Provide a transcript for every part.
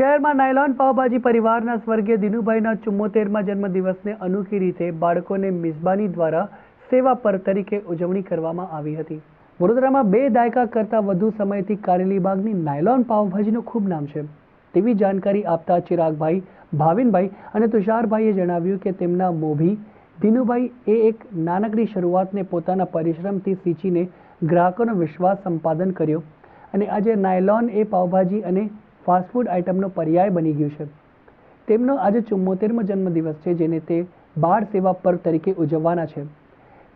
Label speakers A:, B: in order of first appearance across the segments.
A: શહેરમાં નાયલોન પાવભાજી પરિવારના સ્વર્ગીય દિનુભાઈના ચુમ્મોતેરમાં જન્મદિવસને અનોખી રીતે બાળકોને મિઝબાની દ્વારા સેવા પર તરીકે ઉજવણી કરવામાં આવી હતી. વડોદરામાં બે દાયકા કરતાં વધુ સમયથી કારેલીબાગની નાયલોન પાવભાજીનું ખૂબ નામ છે. તેવી જાણકારી આપતા ચિરાગભાઈ, ભાવિનભાઈ અને તુષારભાઈએ જણાવ્યું કે તેમના મોભી દિનુભાઈ એ એક નાનકડી શરૂઆતને પોતાના પરિશ્રમથી સિંચીને ગ્રાહકોનો વિશ્વાસ સંપાદન કર્યો અને આજે નાયલોન એ પાવભાજી અને ફાસ્ટફૂડ આઇટમનો પર્યાય બની ગયું છે. તેમનો આજે ચુમ્મોતેરમો જન્મદિવસ છે, જેને તે બાળ સેવા પર્વ તરીકે ઉજવવાના છે.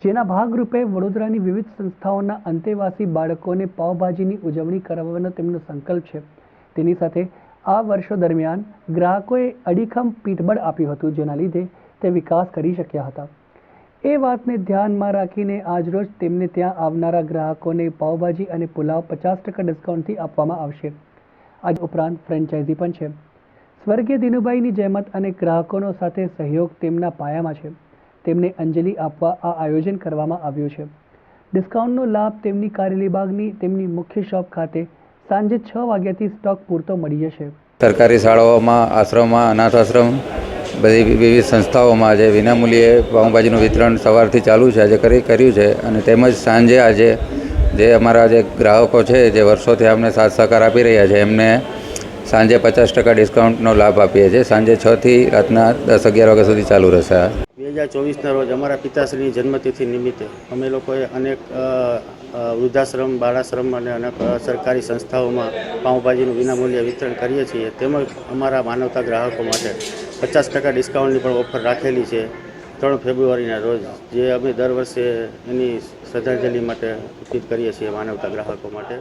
A: જેના ભાગરૂપે વડોદરાની વિવિધ સંસ્થાઓના અંતેવાસી બાળકોને પાવભાજીની ઉજવણી કરાવવાનો તેમનો સંકલ્પ છે. તેની સાથે આ વર્ષો દરમિયાન ગ્રાહકોએ અડીખમ પીઠબળ આપ્યું હતું, જેના લીધે તે વિકાસ કરી શક્યા હતા. એ વાતને ધ્યાનમાં રાખીને આજરોજ તેમને ત્યાં આવનારા ગ્રાહકોને પાવભાજી અને પુલાવ પચાસ ટકા ડિસ્કાઉન્ટથી આપવામાં આવશે. આજ ઉપરાંત ફ્રેન્ચાઇઝી પણ છે. સ્વર્ગીય દિનુભાઈની જહેમત અને ગ્રાહકોનો સાથે સહયોગ તેમના પાયામાં છે. તેમને અંજલિ આપવા આ આયોજન કરવામાં આવ્યું છે. ડિસ્કાઉન્ટનો લાભ તેમની કારેલીબાગની તેમની મુખ્ય શોપ ખાતે સાંજે છ વાગ્યાથી સ્ટોક પૂરતો મળી જશે.
B: સરકારી શાળાઓમાં, આશ્રમમાં, અનાથ આશ્રમ, બધી વિવિધ સંસ્થાઓમાં આજે વિનામૂલ્યે પાઉંભાજીનું વિતરણ સવારથી ચાલુ છે. આજે કરી, કર્યું છે અને તેમજ સાંજે આજે જે અમારા જે ગ્રાહકો છે, જે વર્ષોથી અમને સાથ સહકાર આપી રહ્યા છે, એમને સાંજે પચાસ ટકા ડિસ્કાઉન્ટનો લાભ આપીએ છીએ. સાંજે છથી રાતના દસ અગિયાર વાગ્યા સુધી ચાલુ રહેશે
C: બે હજાર ચોવીસના રોજ અમારા પિતાશ્રીની જન્મતિથિ નિમિત્તે અમે લોકોએ અનેક વૃદ્ધાશ્રમ, બાળાશ્રમ અને અનેક સરકારી સંસ્થાઓમાં પાઉંભાજીનું વિનામૂલ્યે વિતરણ કરીએ છીએ. તેમજ અમારા માનવતા ગ્રાહકો માટે પચાસ ટકા ડિસ્કાઉન્ટની પણ ઓફર રાખેલી છે. ત્રણ ફેબ્રુઆરીના રોજ જે અમે દર વર્ષે એની શ્રદ્ધાંજલિ માટે ઉપયોગ કરીએ છીએ માનવતા ગ્રાહકો માટે.